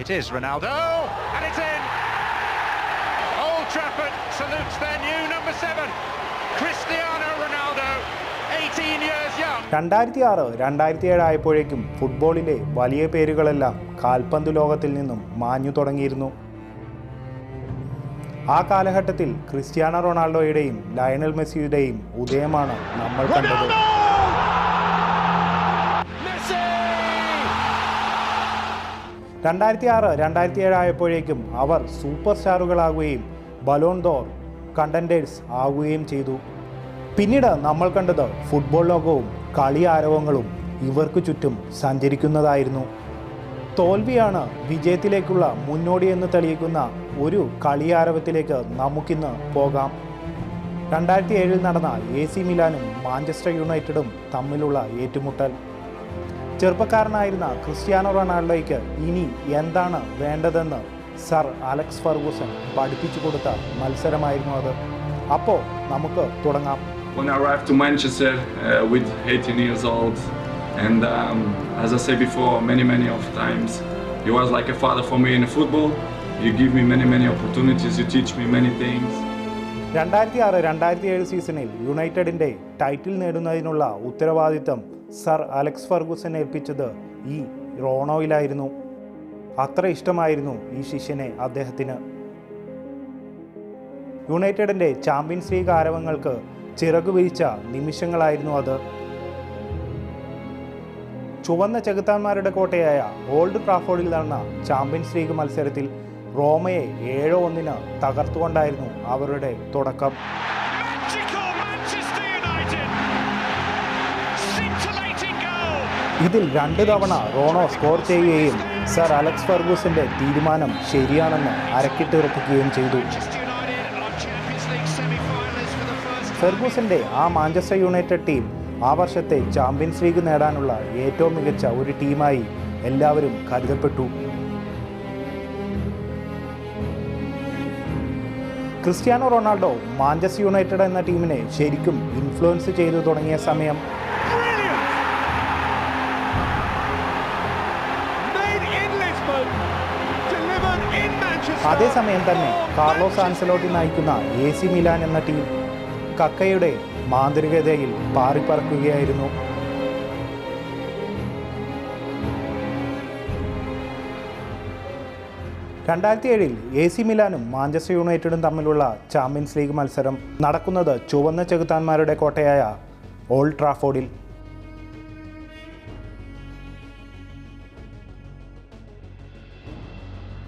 It is Ronaldo, and it's in. Old Trafford salutes their new number seven, Cristiano Ronaldo, 18 years young. രണ്ടായിരത്തി ആറ് രണ്ടായിരത്തി ഏഴ് ആയപ്പോഴേക്കും ഫുട്ബോളിലെ വലിയ പേരുകളെല്ലാം കാൽപന്ത് ലോകത്തിൽ നിന്നും മാഞ്ഞു തുടങ്ങിയിരുന്നു ആ കാലഘട്ടത്തിൽ ക്രിസ്ത്യാനോ റൊണാൾഡോയുടെയും ലയണൽ മെസ്സിയുടെയും ഉദയമാണ് നമ്മൾ കണ്ടത് രണ്ടായിരത്തി ആറ് രണ്ടായിരത്തി ഏഴ് ആയപ്പോഴേക്കും അവർ സൂപ്പർ സ്റ്റാറുകളാകുകയും ബലോൺ ദോർ കണ്ടന്റേഴ്സ് ആകുകയും ചെയ്തു. പിന്നീട് നമ്മൾ കണ്ടത് ഫുട്ബോൾ ലോകവും കളി ആരവങ്ങളും ഇവർക്ക് ചുറ്റും സഞ്ചരിക്കുന്നതായിരുന്നു. തോൽവിയാണ് വിജയത്തിലേക്കുള്ള മുന്നോടിയെന്ന് തെളിയിക്കുന്ന ഒരു കളിയാരവത്തിലേക്ക് നമുക്കിന്ന് പോകാം. രണ്ടായിരത്തി ഏഴിൽ നടന്ന എ സി മിലാനും മാഞ്ചസ്റ്റർ യുണൈറ്റഡും തമ്മിലുള്ള ഏറ്റുമുട്ടൽ. ചെറുപ്പക്കാരനായിരുന്ന ക്രിസ്ത്യാനോ റൊണാൾഡോയ്ക്ക് ഇനി എന്താണ് വേണ്ടതെന്ന് സർ അലക്സ് ഫർഗൂസൻ പഠിപ്പിച്ചു കൊടുത്ത മത്സരമായിരുന്നു അത് അപ്പോൾ നമുക്ക് തുടങ്ങാം When I arrived to Manchester uh, with 18 years old, and um, as I said before, many, many of times, he was like a father for me in football. You give me many, many opportunities. You teach me many things. രണ്ടായിരത്തി ആറ് രണ്ടായിരത്തി ഏഴ് സീസണിൽ യുണൈറ്റഡിന്റെ title നേടുന്നതിനുള്ള ഉത്തരവാദിത്തം sir Alex Ferguson ഏൽപ്പിച്ചത് ഈ റോണോയിലായിരുന്നു. അത്ര ഇഷ്ടമായിരുന്നു ഈ ശിഷ്യനെ അദ്ദേഹത്തിന്. യുണൈറ്റഡിന്റെ ചാമ്പ്യൻസ് ലീഗ് ആരവങ്ങൾക്ക് ചിറകു വിരിച്ച നിമിഷങ്ങളായിരുന്നു അത്. ചുവന്ന ചെകുത്താന്മാരുടെ കോട്ടയായ ഓൾഡ് ട്രാഫോർഡിൽ നടന്ന ചാമ്പ്യൻസ് ലീഗ് മത്സരത്തിൽ റോമയെ ഏഴോ ഒന്നിന് തകർത്തുകൊണ്ടായിരുന്നു അവരുടെ തുടക്കം. ഇതിൽ രണ്ട് തവണ റോണോ സ്കോർ ചെയ്യുകയും സർ അലക്സ് ഫർഗൂസിന്റെ തീരുമാനം ശരിയാണെന്ന് അരക്കിട്ടുറപ്പിക്കുകയും ചെയ്തു. ഫെർഗൂസിന്റെ ആ മാഞ്ചസ്റ്റർ യുണൈറ്റഡ് ടീം ആ വർഷത്തെ ചാമ്പ്യൻസ് ലീഗ് നേടാനുള്ള ഏറ്റവും മികച്ച ഒരു ടീമായി എല്ലാവരും കരുതപ്പെട്ടു. ക്രിസ്ത്യാനോ റൊണാൾഡോ മാഞ്ചസ്റ്റർ യുണൈറ്റഡ് എന്ന ടീമിനെ ശരിക്കും ഇൻഫ്ലുവൻസ് ചെയ്തു തുടങ്ങിയ സമയം അതേസമയം തന്നെ കാർലോസ് ആൻസലോട്ടി നയിക്കുന്ന എ സി മിലാൻ എന്ന ടീം കക്കയുടെ മാന്ത്രികതയിൽ പാറിപ്പറക്കുകയായിരുന്നു. രണ്ടായിരത്തി ഏഴിൽ എ സി മിലാനും മാഞ്ചസ്റ്റർ യുണൈറ്റഡും തമ്മിലുള്ള ചാമ്പ്യൻസ് ലീഗ് മത്സരം നടക്കുന്നത് ചുവന്ന ചെകുത്താന്മാരുടെ കോട്ടയായ ഓൾഡ് ട്രാഫോർഡിൽ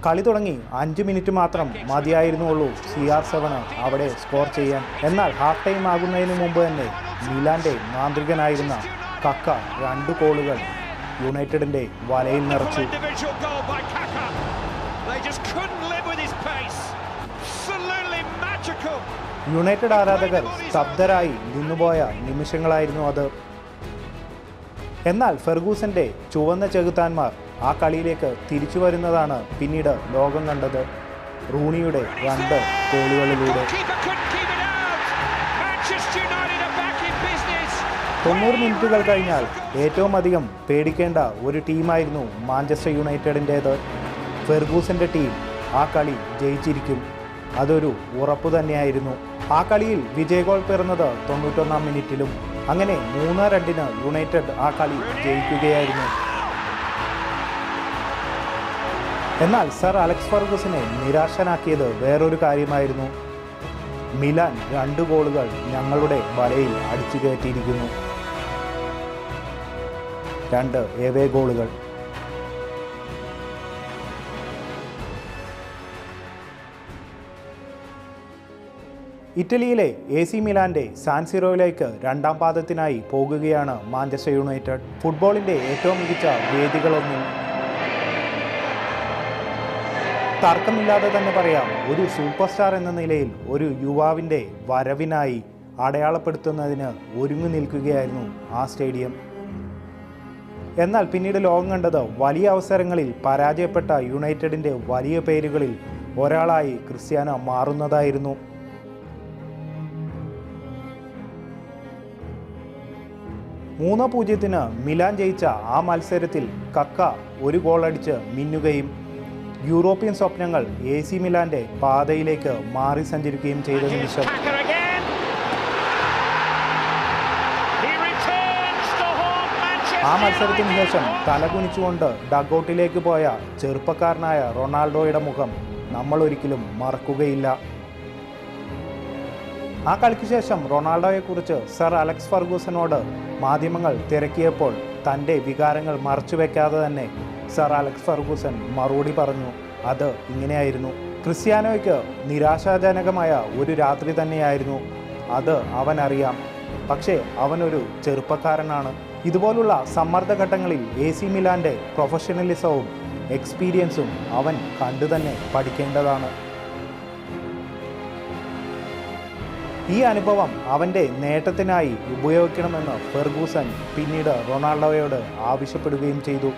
കളി തുടങ്ങി അഞ്ച് മിനിറ്റ് മാത്രം മതിയായിരുന്നുള്ളൂ സി ആർ സെവന് അവിടെ സ്കോർ ചെയ്യാൻ എന്നാൽ ഹാഫ് ടൈം ആകുന്നതിന് മുമ്പ് തന്നെ മിലാന്റെ മാന്ത്രികനായിരുന്ന കക്ക രണ്ട് ഗോളുകൾ യുണൈറ്റഡിന്റെ വലയിൽ നിറച്ചു. യുണൈറ്റഡ് ആരാധകർ സ്തബ്ധരായി നിന്നുപോയ നിമിഷങ്ങളായിരുന്നു അത് എന്നാൽ ഫെർഗൂസന്റെ ചുവന്ന ചെകുത്താന്മാർ ആ കളിയിലേക്ക് തിരിച്ചു വരുന്നതാണ് പിന്നീട് ലോകം കണ്ടത്. റൂണിയുടെ രണ്ട് ഗോളുകളിലൂടെ. തൊണ്ണൂറ് മിനിറ്റുകൾ കഴിഞ്ഞാൽ ഏറ്റവും അധികം പേടിക്കേണ്ട ഒരു ടീമായിരുന്നു മാഞ്ചസ്റ്റർ യുണൈറ്റഡിന്റേത്. ഫെർഗൂസിന്റെ ടീം ആ കളി ജയിച്ചിരിക്കും. അതൊരു ഉറപ്പ് തന്നെയായിരുന്നു. ആ കളിയിൽ വിജയഗോൾ പിറന്നത് തൊണ്ണൂറ്റൊന്നാം മിനിറ്റിലും. അങ്ങനെ മൂന്ന് രണ്ടിന് യുണൈറ്റഡ് ആ കളി ജയിക്കുകയായിരുന്നു. എന്നാൽ സർ അലക്സ് ഫർഗൂസിനെ നിരാശനാക്കിയത് വേറൊരു കാര്യമായിരുന്നു. മിലാൻ രണ്ട് ഗോളുകൾ ഞങ്ങളുടെ വലയിൽ അടിച്ചു കയറ്റിയിരിക്കുന്നു. രണ്ട് ഏവേ ഗോളുകൾ. ഇറ്റലിയിലെ എ സി മിലാന്റെ സാൻസിറോയിലേക്ക് രണ്ടാം പാദത്തിനായി പോകുകയാണ് മാഞ്ചസ്റ്റർ യുണൈറ്റഡ്. ഫുട്ബോളിന്റെ ഏറ്റവും മികച്ച വേദികളൊന്നും തർക്കമില്ലാതെ തന്നെ പറയാം. ഒരു സൂപ്പർ സ്റ്റാർ എന്ന നിലയിൽ ഒരു യുവാവിന്റെ വരവിനായി അടയാളപ്പെടുത്തുന്നതിന് ഒരുങ്ങി നിൽക്കുകയായിരുന്നു ആ സ്റ്റേഡിയം. എന്നാൽ പിന്നീട് ലോകം കണ്ടത് വലിയ അവസരങ്ങളിൽ പരാജയപ്പെട്ട യുണൈറ്റഡിന്റെ വലിയ പേരുകളിൽ ഒരാളായി ക്രിസ്ത്യാനോ മാറുന്നതായിരുന്നു. മൂന്ന് പൂജ്യത്തിന് മിലാൻ ജയിച്ച ആ മത്സരത്തിൽ കക്ക ഒരു ഗോളടിച്ച് മിന്നുകയും യൂറോപ്യൻ സ്വപ്നങ്ങൾ എ സി മിലാന്റെ പാതയിലേക്ക് മാറി സഞ്ചരിക്കുകയും ചെയ്ത നിമിഷം. ആ മത്സരത്തിന് ശേഷം തലകുനിച്ചുകൊണ്ട് ഡഗൌട്ടിലേക്ക് പോയ ചെറുപ്പക്കാരനായ റൊണാൾഡോയുടെ മുഖം നമ്മൾ ഒരിക്കലും മറക്കുകയില്ല. ആ കളിക്ക് ശേഷം റൊണാൾഡോയെക്കുറിച്ച് സർ അലക്സ് ഫർഗൂസനോട് മാധ്യമങ്ങൾ തിരക്കിയപ്പോൾ തന്റെ വികാരങ്ങൾ മറച്ചുവെക്കാതെ തന്നെ സർ അലക്സ് ഫർഗൂസൻ മറുപടി പറഞ്ഞു അത് ഇങ്ങനെയായിരുന്നു. ക്രിസ്ത്യാനോയ്ക്ക് നിരാശാജനകമായ ഒരു രാത്രി തന്നെയായിരുന്നു. അത് അവനറിയാം. പക്ഷേ അവനൊരു ചെറുപ്പക്കാരനാണ്. ഇതുപോലുള്ള സമ്മർദ്ദഘട്ടങ്ങളിൽ എ സി മിലാന്റെ പ്രൊഫഷണലിസവും എക്സ്പീരിയൻസും അവൻ കണ്ടു തന്നെ പഠിക്കേണ്ടതാണ്. ഈ അനുഭവം അവന്റെ നേട്ടത്തിനായി ഉപയോഗിക്കണമെന്ന് ഫെർഗൂസൻ പിന്നീട് റൊണാൾഡോയോട് ആവശ്യപ്പെടുകയും ചെയ്തു.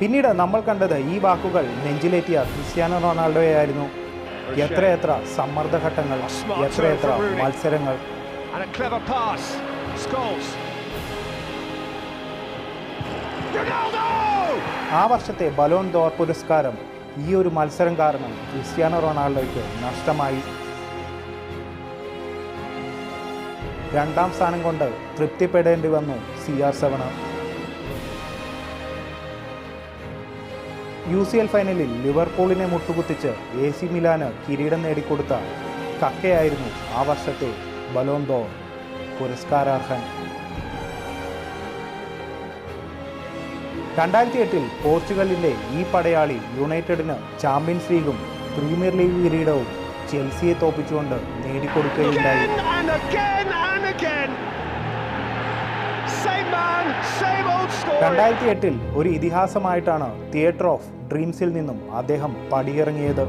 പിന്നീട് നമ്മൾ കണ്ടത് ഈ വാക്കുകൾ നെഞ്ചിലേറ്റിയ ക്രിസ്ത്യാനോ റൊണാൾഡോയായിരുന്നു എത്രയെത്ര സമ്മർദ്ദഘട്ടങ്ങൾ എത്രയെത്ര മത്സരങ്ങൾ. ആ വർഷത്തെ ബലോൺ ദോർ പുരസ്കാരം ഈ ഒരു മത്സരം കാരണം ക്രിസ്ത്യാനോ റൊണാൾഡോയ്ക്ക് നഷ്ടമായി. രണ്ടാം സ്ഥാനം കൊണ്ട് തൃപ്തിപ്പെടേണ്ടി വന്നു C R seven. U C L ഫൈനലിൽ ലിവർപൂളിനെ മുട്ടുകുത്തിച്ച് എ സി മിലാന് കിരീടം നേടിക്കൊടുത്ത കക്കയായിരുന്നു ആ വർഷത്തെ ബലോന്തോ പുരസ്കാരാർഹൻ. രണ്ടായിരത്തി എട്ടിൽ പോർച്ചുഗലിന്റെ ഈ പടയാളി യുണൈറ്റഡിന് ചാമ്പ്യൻസ് ലീഗും പ്രീമിയർ ലീഗ് കിരീടവും ചെൽസിയെ തോപ്പിച്ചുകൊണ്ട് നേടിക്കൊടുക്കുകയുണ്ടായി. രണ്ടായിരത്തി എട്ടിൽ ഒരു ഇതിഹാസമായിട്ടാണ് തിയേറ്റർ ഓഫ് ഡ്രീംസിൽ നിന്നും അദ്ദേഹം പടിയിറങ്ങിയത്.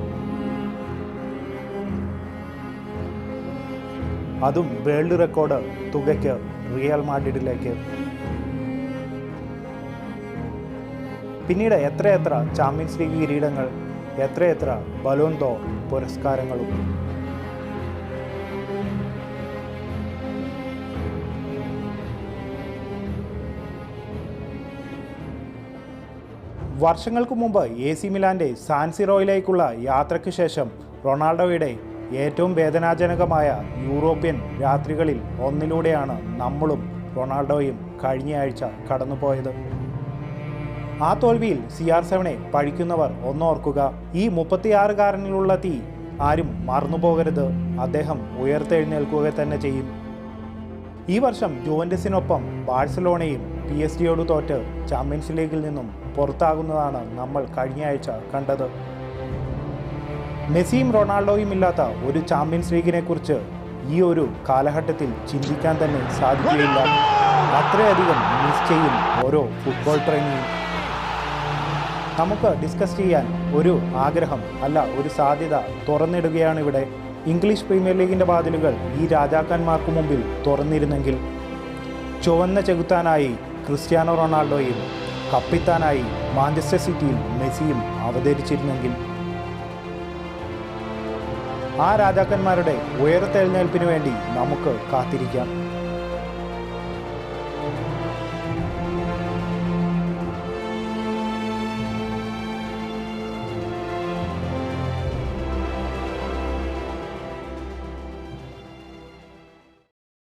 അതും വേൾഡ് റെക്കോർഡ് തുകയ്ക്ക് റിയൽ മാഡ്രിഡിലേക്ക്. പിന്നീട് എത്രയെത്ര ചാമ്പ്യൻസ് ലീഗ് കിരീടങ്ങൾ എത്രയെത്ര ബലോൺ പുരസ്കാരങ്ങളും. വർഷങ്ങൾക്ക് മുമ്പ് എ സി മിലാന്റെ സാൻസിറോയിലേക്കുള്ള യാത്രയ്ക്ക് ശേഷം റൊണാൾഡോയുടെ ഏറ്റവും വേദനാജനകമായ യൂറോപ്യൻ രാത്രികളിൽ ഒന്നിലൂടെയാണ് നമ്മളും റൊണാൾഡോയും കഴിഞ്ഞയാഴ്ച കടന്നുപോയത്. ആ തോൽവിയിൽ സി ആർ സെവനെ പഴിക്കുന്നവർ ഒന്നോർക്കുക. ഈ മുപ്പത്തിയാറുകാരനിലുള്ള തീ ആരും മറന്നുപോകരുത്. അദ്ദേഹം ഉയർത്തെഴുന്നേൽക്കുക തന്നെ ചെയ്യും. ഈ വർഷം ജുവന്റസിനൊപ്പം ബാഴ്സലോണയും പി എസ് ജിയോട് തോറ്റ് ചാമ്പ്യൻസ് ലീഗിൽ നിന്നും പുറത്താകുന്നതാണ് നമ്മൾ കഴിഞ്ഞ ആഴ്ച കണ്ടത്. മെസ്സിയും റൊണാൾഡോയും ഇല്ലാത്ത ഒരു ചാമ്പ്യൻസ് ലീഗിനെ കുറിച്ച് ഈ ഒരു കാലഘട്ടത്തിൽ ചിന്തിക്കാൻ തന്നെ സാധിക്കുകയില്ല. അത്രയധികം മിസ് ചെയ്യും ഓരോ ഫുട്ബോൾ പ്രേമിയും. നമുക്ക് ഡിസ്കസ് ചെയ്യാൻ ഒരു ആഗ്രഹം അല്ല ഒരു സാധ്യത തുറന്നിടുകയാണ് ഇവിടെ. ഇംഗ്ലീഷ് പ്രീമിയർ ലീഗിന്റെ വാതിലുകൾ ഈ രാജാക്കന്മാർക്ക് മുമ്പിൽ തുറന്നിരുന്നെങ്കിൽ ചുവന്ന ചെകുത്താനായി ക്രിസ്ത്യാനോ റൊണാൾഡോയും കപ്പിത്താനായി മാഞ്ചസ്റ്റർ സിറ്റിയിൽ മെസ്സിയും അവതരിച്ചിരുന്നെങ്കിൽ. ആ രാജാക്കന്മാരുടെ ഉയർത്തെഴുന്നേൽപ്പിനു വേണ്ടി നമുക്ക് കാത്തിരിക്കാം.